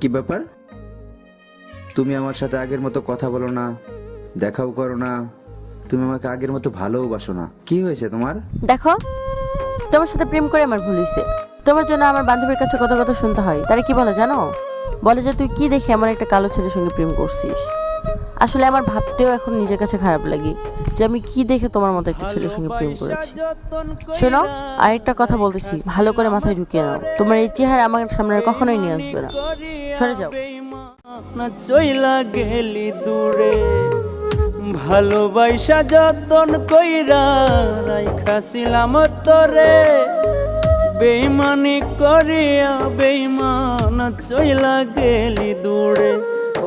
কি ব্যাপার? তুমি আমার সাথে আগের মতো কথা বলো না, দেখাও করো না, তুমি আমাকে আগের মতো ভালোবাসো না। কি হয়েছে তোমার? দেখো, তোমার সাথে প্রেম করে আমার ভুল হয়েছে। তোমার জন্য আমার বান্ধবীর কাছে কত কথা শুনতে হয়, তারা কি বলে জানো? বলে যে তুই কি দেখে এমন একটা কালো ছেলের সঙ্গে প্রেম করছিস? আসলে আমার ভাবতেও এখন নিজের কাছে খারাপ লাগে যে আমি কি দেখে তোমার মতো একটা ছেলের সঙ্গে প্রেম করেছি। শোনো, আরেকটা কথা বলতেছি, ভালো করে মাথায় ঢুকিয়ে নাও। তোমার এই চেহারা আমার সামনে কখনোই নিয়ে আসবে না। সরে যাও। না চইলা গেলি দূরে, ভালোবাসা যতন কইরা রাইখাছিলাম তোরে। বেইমানি করিয়া বেইমান চইলা গেলি দূরে।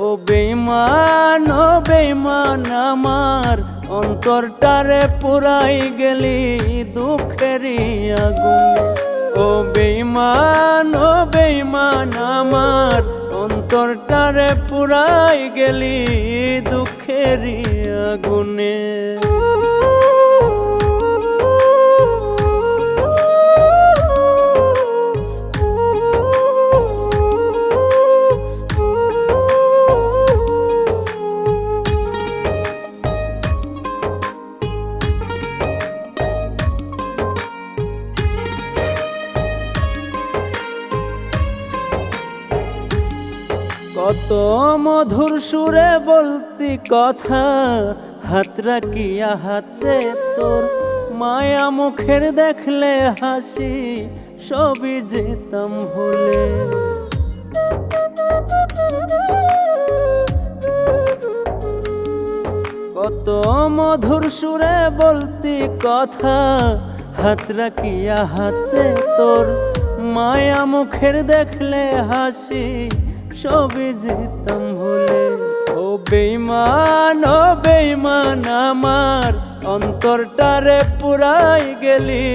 ও বেইমান ও বেইমান, আমার অন্তরটারে পুরাই গেলি দুঃখেরই আগুনে। ও বেইমান ও বেইমান, আমার অন্তরটারে পুরাই গেলি দুঃখের আগুনে। কত মধুর সুরে বলতি কথা, হাত রাখিয়া হাতে তোর মায়া মুখের দেখলে হাসি, সবই যেতাম ভুলে। কত মধুর সুরে বলতি কথা, হাত রাখিয়া হাতে তোর মায়া মুখের দেখলে হাসি সবই যেতাম ভুলে। ও বেইমান ও বেইমান আমার, অন্তরটারে পুরাই গেলি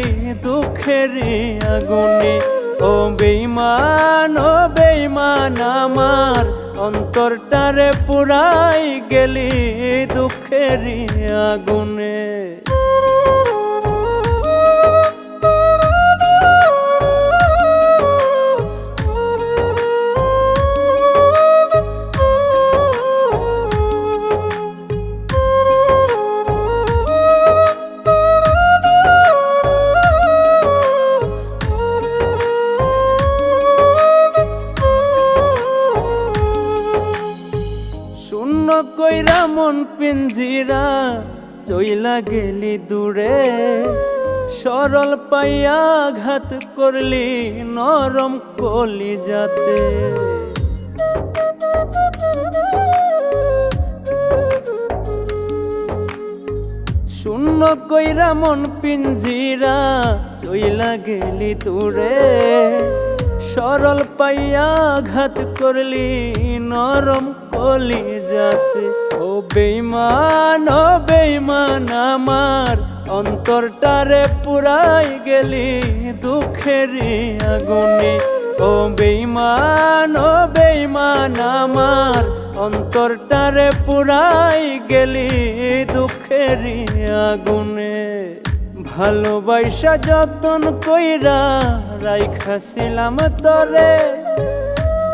দুঃখেরই আগুনে। ও বেইমান ও বেইমান আমার, অন্তরটারে পুরাই গেলি দুঃখেরই আগুনে। কইরা মন পিঞ্জিরা চইলা গেলি দূরে। সরল পাইয়া ঘাত করলি নরম কলি যাতে শূন্য কইরা মন পিঞ্জিরা চইলা গেলি দূরে। সরল পাইয়া ঘাত করলি, নরম কলি যাতে। ও বেইমান ও বেইমান আমার অন্তরটারে পুরাই গেলি দুঃখেরই আগুনে। ও বেইমান ও বেইমান আমার অন্তরটারে পুরাই গেলি দুঃখেরই আগুনে। ভালোবাসা যতন কইরা রাইখাছিলাম তরে।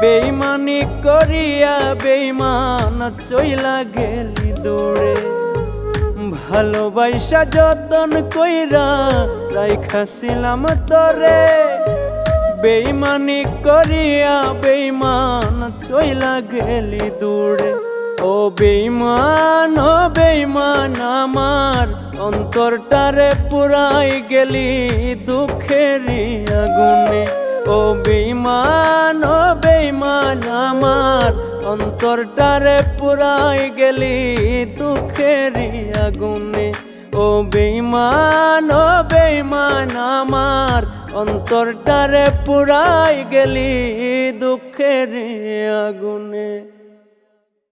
বেইমানি করিয়া বেইমান চইলা গেলি দূরে। ভালোবাসা যতন কইরা রাইখাছিলাম তরে। বেইমানি করিয়া বেইমান চইলা গেলি দূরে। ও বেইমান ও বেইমান আমার অন্তরটারে পুরাই গেলি দুঃখেরই আগুনে। ও বেইমান ও বেইমান আমার অন্তরটারে পুরাই গেলি দুঃখেরই আগুনে। ও বেইমান ও বেইমান আমার অন্তরটারে পুরাই গেলি দুঃখের আগুনে।